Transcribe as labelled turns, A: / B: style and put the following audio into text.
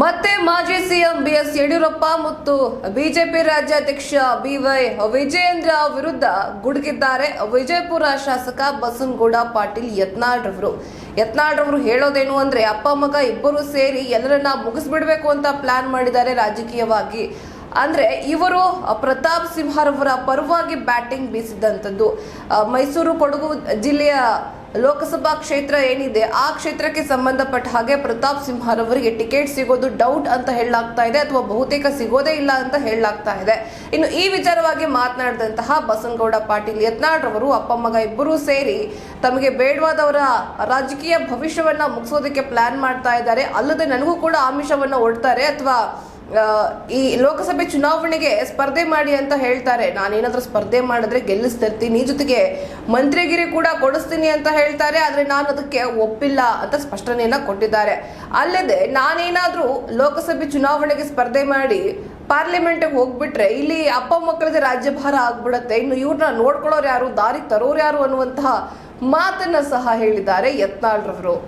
A: ಮತ್ತೆ ಮಾಜಿ CM BS Yediyurappa ಮತ್ತು ಬಿಜೆಪಿ ರಾಜ್ಯಾಧ್ಯಕ್ಷ ಬಿವೈ ವಿಜಯೇಂದ್ರ ವಿರುದ್ಧ ಗುಡುಗಿದ್ದಾರೆ. ವಿಜಯಪುರ ಶಾಸಕ ಬಸನಗೌಡ ಪಾಟೀಲ್ ಯತ್ನಾಳ್ ರವರು ಯತ್ನಾಳ್ ರವರು ಹೇಳೋದೇನು ಅಂದ್ರೆ, ಅಪ್ಪ, ಮಗ ಇಬ್ಬರು ಸೇರಿ ಎಲ್ಲರನ್ನ ಮುಗಿಸ್ಬಿಡ್ಬೇಕು ಅಂತ ಪ್ಲಾನ್ ಮಾಡಿದ್ದಾರೆ ರಾಜಕೀಯವಾಗಿ. ಅಂದ್ರೆ ಇವರು ಪ್ರತಾಪ್ ಸಿಂಹರವರ ಪರವಾಗಿ ಬ್ಯಾಟಿಂಗ್ ಬೀಸಿದಂಥದ್ದು. ಮೈಸೂರು ಕೊಡಗು ಜಿಲ್ಲೆಯ ಲೋಕಸಭಾ ಕ್ಷೇತ್ರ ಏನಿದೆ, ಆ ಕ್ಷೇತ್ರಕ್ಕೆ ಸಂಬಂಧಪಟ್ಟ ಹಾಗೆ ಪ್ರತಾಪ್ ಸಿಂಹರವರಿಗೆ ಟಿಕೆಟ್ ಸಿಗೋದು ಡೌಟ್ ಅಂತ ಹೇಳಲಾಗ್ತಾ ಇದೆ ಅಥವಾ ಬಹುತೇಕ ಸಿಗೋದೇ ಇಲ್ಲ ಅಂತ ಹೇಳಲಾಗ್ತಾ ಇದೆ. ಇನ್ನು ಈ ವಿಚಾರವಾಗಿ ಮಾತನಾಡಿದಂತಹ ಬಸನಗೌಡ ಪಾಟೀಲ್ ಯತ್ನಾಳ್ ರವರು, ಅಪ್ಪ ಮಗ ಇಬ್ಬರೂ ಸೇರಿ ತಮಗೆ ಬೇಡವಾದವರ ರಾಜಕೀಯ ಭವಿಷ್ಯವನ್ನ ಮುಗಿಸೋದಕ್ಕೆ ಪ್ಲಾನ್ ಮಾಡ್ತಾ ಇದ್ದಾರೆ. ಅಲ್ಲದೆ ನನಗೂ ಕೂಡ ಆಮಿಷವನ್ನ ಒಡ್ತಾರೆ ಅಥವಾ ಈ ಲೋಕಸಭೆ ಚುನಾವಣೆಗೆ ಸ್ಪರ್ಧೆ ಮಾಡಿ ಅಂತ ಹೇಳ್ತಾರೆ. ನಾನೇನಾದ್ರೂ ಸ್ಪರ್ಧೆ ಮಾಡಿದ್ರೆ ಗೆಲ್ಲಿಸ್ತಿರ್ತೀನಿ, ಜೊತೆಗೆ ಮಂತ್ರಿಗಿರಿ ಕೂಡ ಕೊಡಿಸ್ತೀನಿ ಅಂತ ಹೇಳ್ತಾರೆ, ಆದ್ರೆ ನಾನು ಅದಕ್ಕೆ ಒಪ್ಪಿಲ್ಲ ಅಂತ ಸ್ಪಷ್ಟನೆಯನ್ನ ಕೊಟ್ಟಿದ್ದಾರೆ. ಅಲ್ಲದೆ ನಾನೇನಾದ್ರೂ ಲೋಕಸಭೆ ಚುನಾವಣೆಗೆ ಸ್ಪರ್ಧೆ ಮಾಡಿ ಪಾರ್ಲಿಮೆಂಟ್ಗೆ ಹೋಗ್ಬಿಟ್ರೆ, ಇಲ್ಲಿ ಅಪ್ಪ ಮಕ್ಕಳಿಗೆ ರಾಜ್ಯಭಾರ ಆಗ್ಬಿಡತ್ತೆ, ಇನ್ನು ಇವ್ರನ್ನ ನೋಡ್ಕೊಳ್ಳೋರು ಯಾರು, ದಾರಿ ತರೋರು ಯಾರು ಅನ್ನುವಂತಹ ಮಾತನ್ನ ಸಹ ಹೇಳಿದ್ದಾರೆ ಯತ್ನಾಳ್ ರವರು.